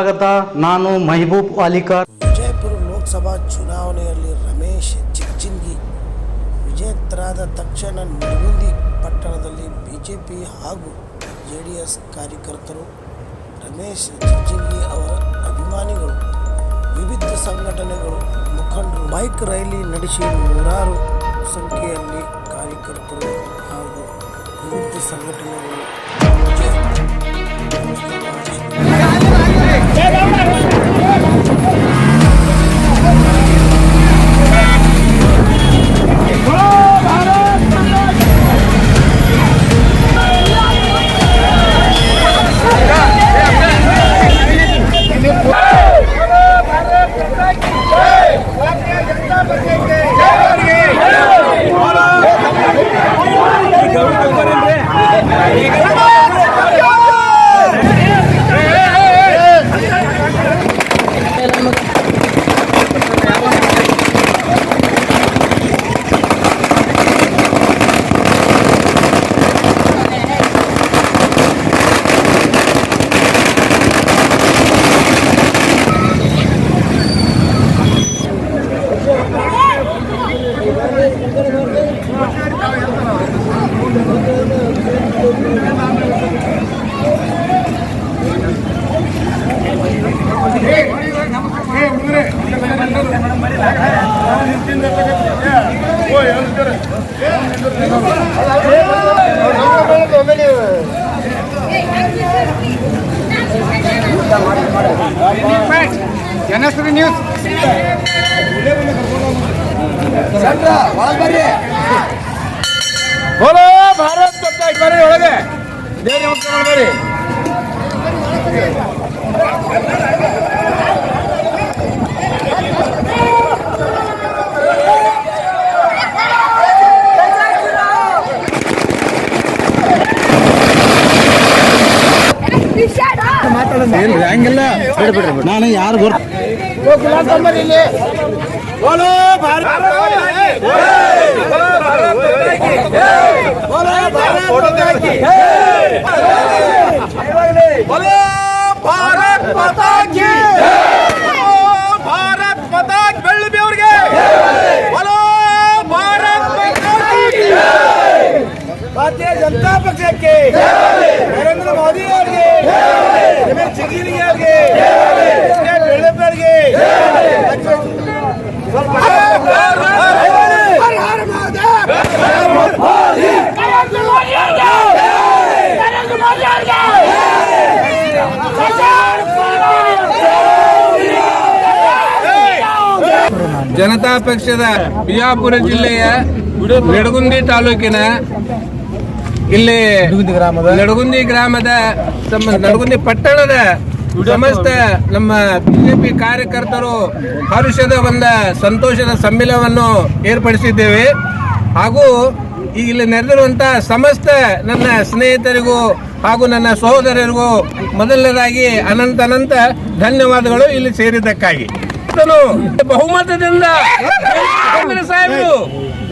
ಸ್ವಾಗತ. ನಾನು ಮಹಬೂಬ್ ಅಲಿಕಾರ್. ವಿಜಯಪುರ ಲೋಕಸಭಾ ಚುನಾವಣೆಯಲ್ಲಿ ರಮೇಶ್ ಚಿಕ್ಚಿಂಗಿ ವಿಜೇತರಾದ ತಕ್ಷಣ ನಡುಗುಂದಿ ಪಟ್ಟಣದಲ್ಲಿ ಬಿಜೆಪಿ ಹಾಗೂ ಜೆ ಡಿ ಎಸ್ ಕಾರ್ಯಕರ್ತರು ರಮೇಶ್ ಚಿಕ್ಚಿಂಗಿ ಅವರ ಅಭಿಮಾನಿಗಳು, ವಿವಿಧ ಸಂಘಟನೆಗಳು ಮುಖಂಡರು, ಬೈಕ್ ರೈಲಿ ನಡೆಸಿ ನೂರಾರು ಸಂಖ್ಯೆಯಲ್ಲಿ ಕಾರ್ಯಕರ್ತರು ಹಾಗೂ ವಿವಿಧ ಸಂಘಟನೆಗಳು. Pega a ಜನಶ್ರೀ ನ್ಯೂಸ್ ಬೋಲೋ ಭಾರತ್ ಬರ್ತಾ ಬರ್ರಿ ಒಳಗೆ ದೇವ್ರ ನಮಸ್ಕಾರ ಬರ್ರಿ ಏನ್ರಿ ಹಂಗಿಲ್ಲ ನಾನು ಯಾರು ಗೊತ್ತ ಜನತಾ ಪಕ್ಷದ ಬಿಜಾಪುರ ಜಿಲ್ಲೆಯ ನಡಗುಂದಿ ತಾಲೂಕಿನ ಇಲ್ಲಿ ನಡಗುಂದಿ ಗ್ರಾಮದ ನಡಗುಂದಿ ಪಟ್ಟಣದ ಸಮಸ್ತ ನಮ್ಮ ಬಿಜೆಪಿ ಕಾರ್ಯಕರ್ತರು ಹರುಷದ ಒಂದ ಸಂತೋಷದ ಸಮ್ಮಿಲವನ್ನು ಏರ್ಪಡಿಸಿದ್ದೇವೆ. ಹಾಗೂ ಇಲ್ಲಿ ನೆರೆದಿರುವಂತಹ ಸಮಸ್ತ ನನ್ನ ಸ್ನೇಹಿತರಿಗೂ ಹಾಗೂ ನನ್ನ ಸಹೋದರರಿಗೂ ಮೊದಲನೇದಾಗಿ ಅನಂತ ಅನಂತ ಧನ್ಯವಾದಗಳು ಇಲ್ಲಿ ಸೇರಿದ್ದಕ್ಕಾಗಿ. ಬಹುಮತದಿಂದ ಸಾಹೇಬರು,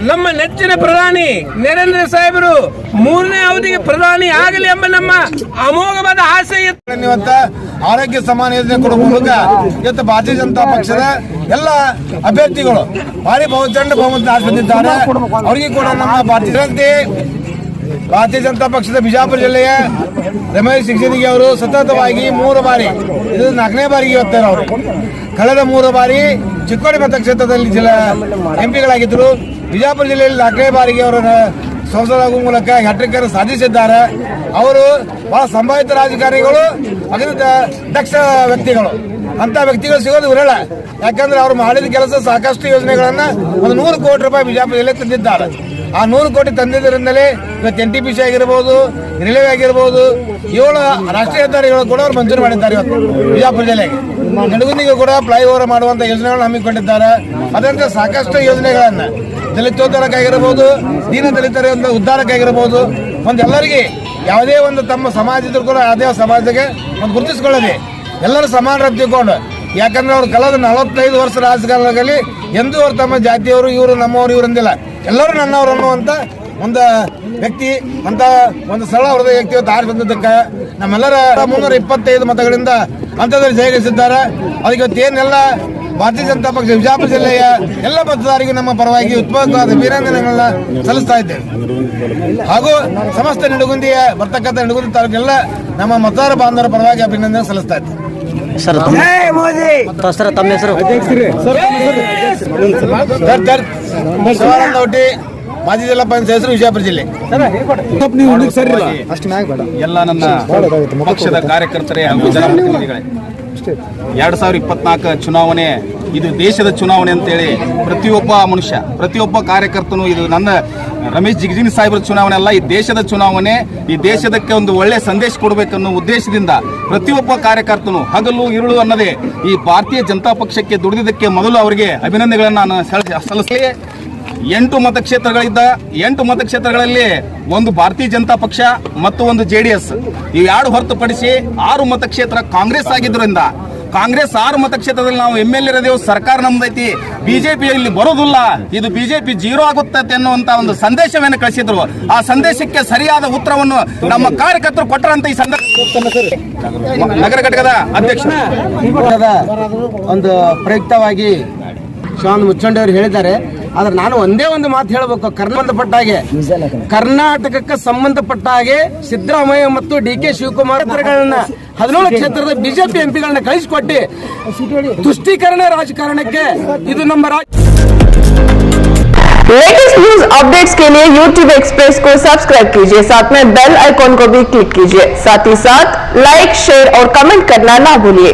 ನಮ್ಮ ನೆಚ್ಚಿನ ಪ್ರಧಾನಿ ನರೇಂದ್ರ ಸಾಹೇಬರು ಮೂರನೇ ಅವಧಿಗೆ ಪ್ರಧಾನಿ ಆಗಲಿ ಎಂಬ ನಮ್ಮ ಅಮೋಘವಾದ ಆಸೆ ಇತ್ತು. ಆರೋಗ್ಯ ಸಮಾನ ಯೋಜನೆ ಕೊಡುವ ಮೂಲಕ ಇವತ್ತು ಭಾರತೀಯ ಜನತಾ ಪಕ್ಷದ ಎಲ್ಲ ಅಭ್ಯರ್ಥಿಗಳು ಭಾರಿ ಬಹುಚಂಡ ಬಹುಮತ ಬಂದಿದ್ದಾರೆ ಅವರಿಗೆ ಕೂಡ ನಮ್ಮ ಭಾರತೀಯ ಭಾರತೀಯ ಜನತಾ ಪಕ್ಷದ ಬಿಜಾಪುರ ಜಿಲ್ಲೆಯ ರಮೇಶ್ ಸಿಕ್ಸೇನಿಗೆ ಅವರು ಸತತವಾಗಿ ಮೂರು ಬಾರಿ, ಇದು ನಾಲ್ಕನೇ ಬಾರಿಗೆ ಇವತ್ತಾರೆ ಅವರು. ಕಳೆದ ಮೂರು ಬಾರಿ ಚಿಕ್ಕೋಡಿ ಮತಕ್ಷೇತ್ರದಲ್ಲಿ ಜಿಲ್ಲಾ ಎಂಪಿಗಳಾಗಿದ್ದರು. ಬಿಜಾಪುರ ಜಿಲ್ಲೆಯಲ್ಲಿ ನಾಲ್ಕನೇ ಬಾರಿಗೆ ಅವರ ಸಂಸದಾಗುವ ಮೂಲಕ ಹ್ಯಾಟ್ರಿಕ್ ಅನ್ನು ಸಾಧಿಸಿದ್ದಾರೆ. ಅವರು ಬಹಳ ಸಂಭಾವಿತ ರಾಜಕಾರಣಿಗಳು ಅದರಿಂದ ದಕ್ಷ ವ್ಯಕ್ತಿಗಳು. ಅಂತ ವ್ಯಕ್ತಿಗಳು ಸಿಗೋದು ವಿರಳ ಯಾಕಂದ್ರೆ ಅವರು ಮಾಡಿದ ಕೆಲಸ ಸಾಕಷ್ಟು ಯೋಜನೆಗಳನ್ನ ಒಂದು ನೂರು ಕೋಟಿ ರೂಪಾಯಿ ಬಿಜಾಪುರ ತಂದಿದ್ದಾರೆ. ಆ ನೂರು ಕೋಟಿ ತಂದಿದ್ದರಿಂದಲೇ ಇವತ್ತು ಎನ್ ಟಿ ಪಿ ಸಿ ಆಗಿರ್ಬೋದು, ರೈಲ್ವೆ ಆಗಿರ್ಬೋದು, ಏಳು ರಾಷ್ಟ್ರೀಯ ಹೆದ್ದಾರಿಗಳು ಕೂಡ ಅವರು ಮಂಜೂರು ಮಾಡಿದ್ದಾರೆ ಇವತ್ತು ಬಿಜಾಪುರ ಜಿಲ್ಲೆಗೆ ನಡುಗುಂದಿಗೆ ಕೂಡ ಫ್ಲೈಓವರ್ ಮಾಡುವಂಥ ಯೋಜನೆಗಳನ್ನು ಹಮ್ಮಿಕೊಂಡಿದ್ದಾರೆ. ಅದರಂತೆ ಸಾಕಷ್ಟು ಯೋಜನೆಗಳನ್ನು. ದಲಿತೋದ್ಧಾರಕ್ಕಾಗಿರ್ಬೋದು, ದೀನ ದಲಿತರ ಒಂದು ಉದ್ಧಾರಕ್ಕಾಗಿರ್ಬೋದು, ಒಂದೆಲ್ಲರಿಗೆ ಯಾವುದೇ ಒಂದು ತಮ್ಮ ಸಮಾಜದ ಕೂಡ ಅದೇ ಸಮಾಜಕ್ಕೆ ಒಂದು ಗುರುತಿಸ್ಕೊಳ್ಳದೆ ಎಲ್ಲರೂ ಸಮಾನರು ತಿಳ್ಕೊಂಡು ಯಾಕಂದ್ರೆ ಅವ್ರು ಕಳೆದ ನಲವತ್ತೈದು ವರ್ಷ ರಾಜಕಾರಣದಲ್ಲಿ ಎಂದೂ ಅವ್ರು ತಮ್ಮ ಜಾತಿಯವರು, ಇವರು ನಮ್ಮವರು, ಇವರು ಅಂದಿಲ್ಲ. ಎಲ್ಲರೂ ನನ್ನವರು ಅನ್ನುವಂಥ ಒಂದು ವ್ಯಕ್ತಿ, ಅಂತ ಒಂದು ಸರಳ ಹೃದಯ ವ್ಯಕ್ತಿ ಆರಿ ಬಂದಿದ್ದಕ್ಕೆ. ನಮ್ಮೆಲ್ಲರ ಮುನ್ನೂರ ಇಪ್ಪತ್ತೈದು ಮತಗಳಿಂದ ಹಂತದಲ್ಲಿ ಜಯಗಳಿಸಿದ್ದಾರೆ. ಅದಕ್ಕೆ ಇವತ್ತೇನೆಲ್ಲ ಭಾರತೀಯ ಜನತಾ ಪಕ್ಷ ವಿಜಾಪುರ ಜಿಲ್ಲೆಯ ಎಲ್ಲ ಮತದಾರರಿಗೂ ನಮ್ಮ ಪರವಾಗಿ ಉತ್ಪಾದಕವಾದ ಅಭಿನಂದನೆಗಳನ್ನ ಸಲ್ಲಿಸ್ತಾ ಇದ್ದೇವೆ ಹಾಗೂ ಸಮಸ್ತ ನಿಡುಗುಂದಿಯ, ಬರ್ತಕ್ಕಂಥ ನಿಡುಗುಂದಿ ತಾಲೂಕೆಲ್ಲ ನಮ್ಮ ಮತದಾರ ಬಾಂಧವರ ಪರವಾಗಿ ಅಭಿನಂದನೆ ಸಲ್ಲಿಸ್ತಾ ಇದ್ದೇವೆ ಸರ್ ತಮ್ಮ ಸರ್ ತಮ್ಮ ಹೆಸರು. ಮಾಜಿ ಜಿಲ್ಲಾ ಪಂಚಾಯತ್ ಹೆಸರು ವಿಜಯಪುರ ಜಿಲ್ಲೆ. ಎಲ್ಲ ನನ್ನ ಪಕ್ಷದ ಕಾರ್ಯಕರ್ತರೇ ಹಾಗೂ ಜನಪ್ರತಿನಿಧಿಗಳೇ. ಎರಡ್ ಸಾವಿರದ ಇಪ್ಪತ್ನಾಲ್ಕು ಚುನಾವಣೆ ಇದು ದೇಶದ ಚುನಾವಣೆ ಅಂತೇಳಿ ಪ್ರತಿಯೊಬ್ಬ ಮನುಷ್ಯ, ಪ್ರತಿಯೊಬ್ಬ ಕಾರ್ಯಕರ್ತನು ಇದು ನನ್ನ ರಮೇಶ್ ಜಿಗಜಿನ್ ಸಾಹೇಬ್ರ ಚುನಾವಣೆ ಅಲ್ಲ, ಈ ದೇಶದ ಚುನಾವಣೆ, ಈ ದೇಶದಕ್ಕೆ ಒಂದು ಒಳ್ಳೆ ಸಂದೇಶ ಕೊಡಬೇಕನ್ನೋ ಉದ್ದೇಶದಿಂದ ಪ್ರತಿಯೊಬ್ಬ ಕಾರ್ಯಕರ್ತನು ಹಗಲು ಇರುಳು ಅನ್ನದೇ ಈ ಭಾರತೀಯ ಜನತಾ ಪಕ್ಷಕ್ಕೆ ದುಡಿದಿದ್ದಕ್ಕೆ ಮೊದಲು ಅವರಿಗೆ ಅಭಿನಂದನೆಗಳನ್ನು ನಾನು ಸಲ್- ಸಲ್ಲಿಸಲಿ. ಎಂಟು ಮತಕ್ಷೇತ್ರಗಳಿದ್ದ, ಎಂಟು ಮತಕ್ಷೇತ್ರಗಳಲ್ಲಿ ಒಂದು ಭಾರತೀಯ ಜನತಾ ಪಕ್ಷ ಮತ್ತು ಒಂದು ಜೆ ಡಿ ಎಸ್. ಇವೆರಡು ಹೊರತುಪಡಿಸಿ ಆರು ಮತಕ್ಷೇತ್ರ ಕಾಂಗ್ರೆಸ್ ಆಗಿದ್ದರಿಂದ ಕಾಂಗ್ರೆಸ್ ಆರು ಮತಕ್ಷೇತ್ರದಲ್ಲಿ ನಾವು ಎಂ ಎಲ್ ಇರೋದೇವು ಸರ್ಕಾರ ನಮ್ದೈತಿ. ಬಿಜೆಪಿ ಇಲ್ಲಿ ಬರೋದಿಲ್ಲ. ಇದು ಬಿಜೆಪಿ ಜೀರೋ ಆಗುತ್ತದೆ ಅನ್ನುವಂತ ಒಂದು ಸಂದೇಶವನ್ನು ಕಳಿಸಿದ್ರು. ಆ ಸಂದೇಶಕ್ಕೆ ಸರಿಯಾದ ಉತ್ತರವನ್ನು ನಮ್ಮ ಕಾರ್ಯಕರ್ತರು ಕೊಟ್ಟರಂತ ಈ ಸಂದರ್ಭ ನಗರ ಘಟಕದ ಅಧ್ಯಕ್ಷ. ಒಂದು ಪ್ರಯುಕ್ತವಾಗಿ ಶಾನ್ ಮುಚ್ಚಂಡಿ ಅವರು ಹೇಳಿದ್ದಾರೆ. ಆದ್ರೆ ನಾನು ಒಂದೇ ಒಂದು ಮಾತು ಹೇಳಬೇಕು ಸಂಬಂಧಪಟ್ಟ ಹಾಗೆ ಕರ್ನಾಟಕಕ್ಕೆ ಸಂಬಂಧಪಟ್ಟ ಹಾಗೆ ಸಿದ್ದರಾಮಯ್ಯ ಮತ್ತು ಡಿ ಕೆ ಶಿವಕುಮಾರ್ ಕ್ಷೇತ್ರಗಳನ್ನ ಹದಿನೇಳು ಕ್ಷೇತ್ರದ ಬಿಜೆಪಿ ಎಂಪಿಗಳನ್ನ ಕಳಿಸಿಕೊಟ್ಟು ತುಷ್ಟೀಕರಣ ರಾಜಕಾರಣಕ್ಕೆ ಇದು ನಮ್ಮ ರಾಜ್ಯ लेटेस्ट न्यूज अपडेट्स के लिए YouTube एक्सप्रेस को सब्सक्राइब कीजिए साथ में बेल आइकॉन को भी क्लिक कीजिए साथ ही साथ लाइक शेयर और कमेंट करना ना भूलिए